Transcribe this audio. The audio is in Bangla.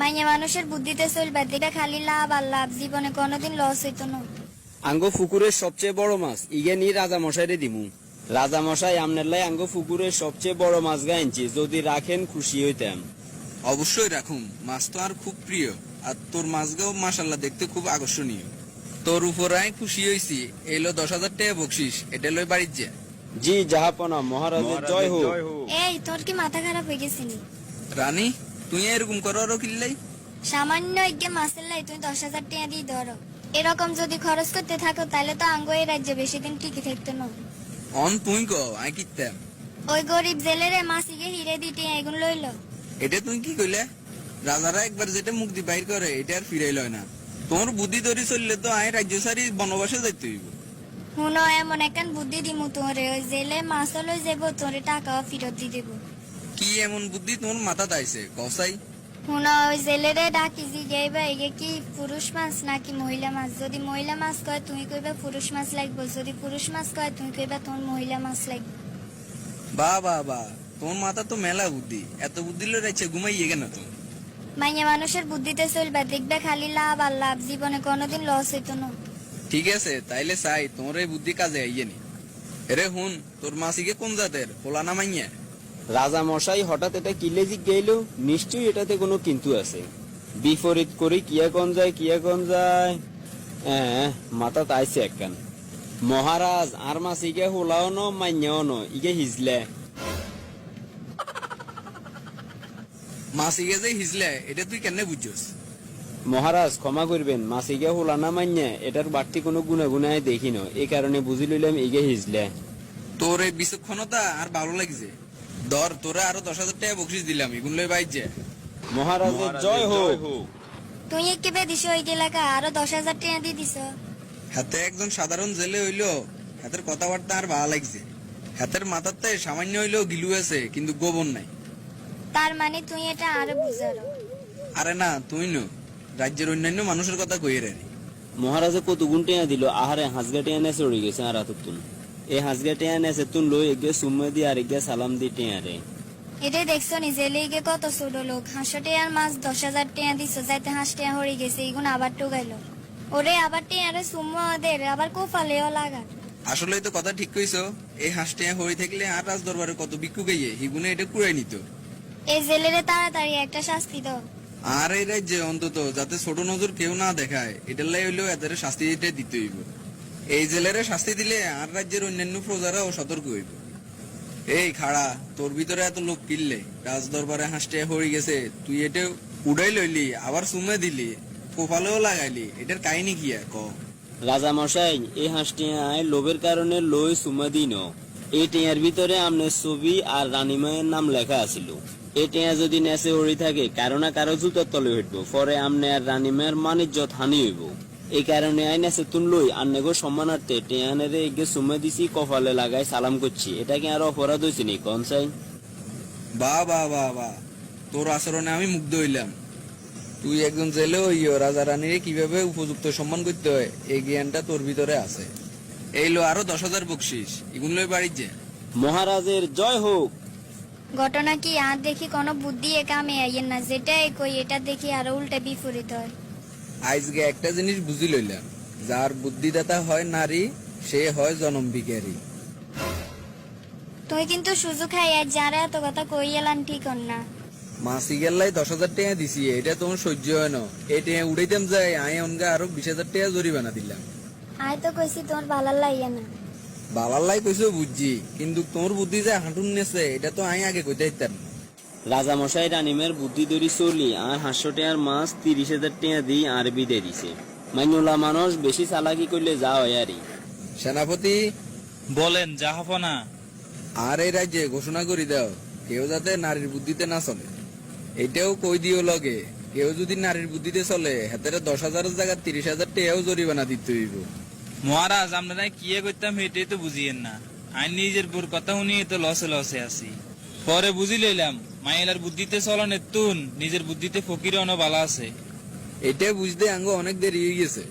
মাইয়া মানুষের বুদ্ধিতে চলবে দিটা খালি লাভ আর লাভ জীবনে কোনোদিন লস হইতো না। আঙ্গ পুকুরের সবচেয়ে বড় মাছ ইগে নি রাজা মশাইরে দিমু। রাজা মশাই আমনের লাই আঙ্গ পুকুরের সবচেয়ে বড় মাছ গাইনছি যদি রাখেন খুশি হইতাম। অবশ্যই রাখুম মাছ তো আর খুব প্রিয় আর তোর মাছগাও মাসাল্লাহ দেখতে খুব আকর্ষণীয়। তোর উপর আমি খুশি হয়েছি এলো দশ হাজার টাকা বকশিস এটা লই বাড়ির যা। জি জাহাপনা মহারাজের জয় হোক। এই তোর কি মাথা খারাপ হয়ে গেছে রানী তুই এরকম করো আরও কিল্লাই। সামান্য এগে মাসের লাই তুমি দশ হাজার টাকা দিয়ে ধরো। এরকম যদি খরচ করতে থাকো তাহলে তো আঙ্গ এই রাজ্যে বেশি দিন টিকে থাকতো না। অন তুই ক আমি কিতাম ওই গরিব জেলেরে মাসিকে হিরে দিতে এগুন লইল। এটা তুই কি কইলে? রাজারা একবার যেটা মুক্তি বাইর করে এটা আর ফিরাই লয় না। তোমার বুদ্ধি ধরে চললে তো আই রাজ্য সারি বনবাসে যাইতে হইব। হুনো এমন একখান বুদ্ধি দিমু তোরে ওই জেলে মাছ লই যাব তোরে টাকাও ফেরত দি দেবো। কি এমন বুদ্ধি তোমার মাথা তাইছে কসাই হুনো ওই জেলেরে ডাকি জি গাইবা এগে কি পুরুষ মাছ নাকি মহিলা মাছ? যদি মহিলা মাছ কয় তুমি কইবা পুরুষ মাছ লাগবে। যদি পুরুষ মাছ কয় তুমি কইবা তোমার মহিলা মাছ লাগবে। বা বা বা তোমার মাথা তো মেলা বুদ্ধি। এত বুদ্ধি লই রাইছে ঘুমাইয়ে কেন তুমি? মাইয়া মানুষের বুদ্ধিতে চলবে দেখবে খালি লাভ আর লাভ জীবনে কোনোদিন লস হইতো না। ঠিক আছে তাইলে চাই তোমার এই বুদ্ধি কাজে আইয়ে নি। এরে হুন তোর মাসিকে কোন জাতের? পোলা না মাইয়া? রাজা মশাই হঠাৎ এটা কিলে গেল নিশ্চয়ই এটাতে কোনো কিন্তু আছে। বিপরীত করি কিয়া কন যায় কিয়া কন যায়? হ্যাঁ মাথা তাইছে একখান। মহারাজ আর মাছ ইগে হোলাও ন মান্যাও ন ইগে হিজলে। মাসিকে যে হিজলে এটা তুই কেন বুঝছস? মহারাজ ক্ষমা করবেন মাছ ইগে হোলা না মান্যা এটার বাড়তি কোনো গুণাগুণায় দেখি ন। এই কারণে বুঝি লইলাম ইগে হিজলে। তোর এই বিচক্ষণতা আর ভালো লাগছে। ধর তোরা আরও দশ হাজার টাকা বকশিস দিলাম এগুলো মহারাজের জয় হোক। তুই দিস ওই এলাকা আরও দশ হাজার টাকা দিয়ে দিস। হাতে একজন সাধারণ জেলে হইল হাতের কথাবার্তা আর ভালো লাগছে। হাতের মাথাতে সামান্য হইলেও গিলু আছে কিন্তু গোবর নাই। তার মানে তুই এটা আরও বুঝারো। আরে না তুই নো রাজ্যের অন্যান্য মানুষের কথা কইয়ে রে। মহারাজে কত গুণ টেয়া দিল আহারে হাঁসগা টেয়া নেছে উড়ে গেছে আর হাতত তুন এই হাঁসগা টেয়া নেছে তুন লই এগে সুম্মা দি আর এগে সালাম দি টেয়া রে এটাই দেখছ নি জেলে গিয়ে কত ছোট লোক হাঁসো টেয়ার মাছ দশ হাজার টাকা দিছ যাইতে হাঁস টেয়া হয়ে গেছে এগুন আবার টুকাইলো ওরে আবার টেয়ারে সুম্মা ওদের আবার কোফালেও লাগার আসলেই তো কথা ঠিক কইছো এই হাঁসটা হয়ে থাকলে আর রাজ দরবারে কত বিক্ষু গাইয়ে হিগুনে এটা কুড়াই নিত। এই জেলেরে তাড়াতাড়ি একটা শাস্তি দাও আর এই রাজ্যে অন্তত যাতে ছোট নজর কেউ না দেখায় এটার লাই হইলেও এদের শাস্তি দিতে দিতে হইব। এই জেলেরে শাস্তি দিলে আর রাজ্যের অন্যান্য প্রজারাও সতর্ক হইব। এই খাড়া, তোর ভিতরে এত লোক কিনলে? রাজ দরবারে হাঁসটা হয়ে গেছে। তুই এটা উড়াই লইলি, আবার সুমে দিলি, কোপালেও লাগাইলি। এটার কাহিনী কি ক? রাজা মশাই এই হাঁস টেয়ায় লোভের কারণে লই সুমা দি ন এই টেয়ার ভিতরে আমনের ছবি আর রানীমায়ের নাম লেখা আছিল। এই টেয়া যদি নেচে উড়ি থাকে, কারও না কারও জুতার তলে উঠব। পরে আমনে আর রানীমায়ের মানিজ্যত হানি হইব। এই কারণে আই নেচে তুন লই আর নেগো সম্মানার্থে টেয়ানেরে এগে সুমা দিছি কপালে লাগাই সালাম করছি। এটা কি আর অপরাধ হয়েছে নি কন চাই বা বা বা বা। তোর আচরণে আমি মুগ্ধ হইলাম। তুই একজন জেলে হইও রাজা রানীর কীভাবে উপযুক্ত সম্মান করতে হয়? এই জ্ঞানটা তোর ভিতরে আছে। এই লো আরও দশ হাজার বকশিস। এগুলো লই বাড়ির যে। মহারাজের জয় হোক। ঘটনা কি আর দেখি কোনো বুদ্ধি এ কামে আইয়েন না। যেটাই কই এটা দেখি আরও উল্টা বিপরীত হয়। আজকে একটা জিনিস বুঝি লইলাম যার বুদ্ধিদাতা হয় নারী সে হয় জনম ভিখারি। তুই কিন্তু সুযোগ খাই আর যারা এত কথা কই এলান ঠিক হন না। মাসি গেল্লাই দশ হাজার টাকা দিছি এটা তোমার সহ্য হয় না। এই টাকা উড়াইতাম যাই আমি অনগা আরও বিশ হাজার টাকা জরিমানা দিলাম। আয় তো কইছি তোমার ভালার লাইয়া না। বালাল্লাই কইছো বুঝছি কিন্তু তোর বুদ্ধি যে হাঁটুন নেছে এটা তো আমি আগে কইতে দিতাম না। রাজা মশাই রানিমের বুদ্ধি ধরি চলি আর হাঁসশো টেয়ার মাছ তিরিশ হাজার টেয়া দিই আর বিদে দিছে। মাইনুলা মানুষ বেশি চালাকি করলে যা হয় আরই সেনাপতি বলেন জাহাপনা আর এই রাজ্যে ঘোষণা করি দাও কেউ যাতে নারীর বুদ্ধিতে না চলে। এটাও কই দিও লগে কেউ যদি নারীর বুদ্ধিতে চলে হাতের দশ হাজারের জায়গায় তিরিশ হাজার টাকাও জরিমানা দিতে হইব মহারাজ আপনারা কি করতাম এটাই তো বুঝিয়েন না। আইন নিজের বোর কথা শুনি তো লসে লসে আছি। পরে বুঝি লইলাম, মাইলার বুদ্ধিতে চলনের তুন নিজের বুদ্ধিতে ফকির অন বালা আছে। এটা বুঝতে আঙ্গ অনেক দেরি হয়ে গেছে।